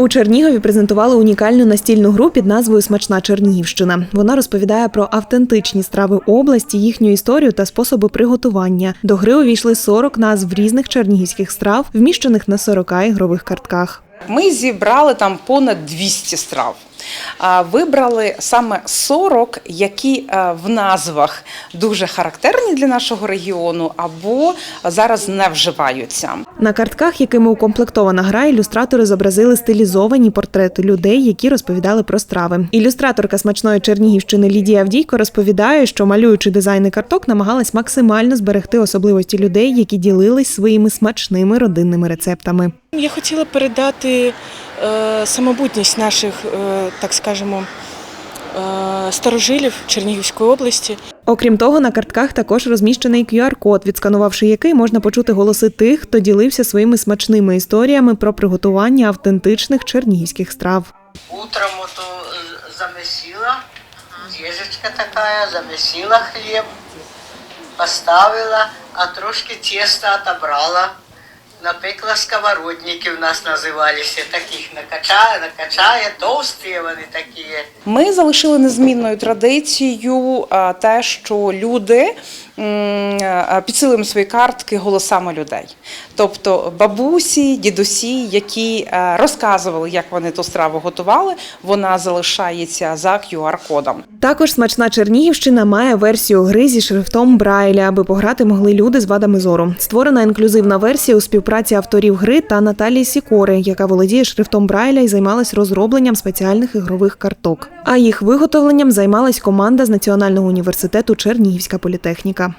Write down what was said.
У Чернігові презентували унікальну настільну гру під назвою Смачна Чернігівщина. Вона розповідає про автентичні страви області, їхню історію та способи приготування. До гри увійшли 40 назв різних чернігівських страв, вміщених на 40 ігрових картках. Ми зібрали там понад 200 страв. Вибрали саме 40, які е, в назвах дуже характерні для нашого регіону або зараз не вживаються. На картках, якими укомплектована гра, ілюстратори зобразили стилізовані портрети людей, які розповідали про страви. Ілюстраторка смачної Чернігівщини Лідія Авдійко розповідає, що малюючи дизайни карток, намагалась максимально зберегти особливості людей, які ділились своїми смачними родинними рецептами. Я хотіла передати самобутність наших, е, так скажемо, е, старожилів Чернігівської області. Окрім того, на картках також розміщений QR-код, відсканувавши який можна почути голоси тих, хто ділився своїми смачними історіями про приготування автентичних чернігівських страв. Утром вот э, замесила, дежечка такая, замесила хлеб, поставила, а трошки теста отобрала. Напекла сковородники в нас називалися, таких накачає, накачає, товсті вони такі. Ми залишили незмінною традицією те, що люди підсилуємо свої картки голосами людей. Тобто бабусі, дідусі, які розказували, як вони ту страву готували, вона залишається за QR-кодом. Також смачна Чернігівщина має версію гри зі шрифтом Брайля, аби пограти могли люди з вадами зору. Створена інклюзивна версія у співпраці авторів гри та Наталії Сікори, яка володіє шрифтом Брайля і займалась розробленням спеціальних ігрових карток. А їх виготовленням займалась команда з Національного університету Чернігівська політехніка.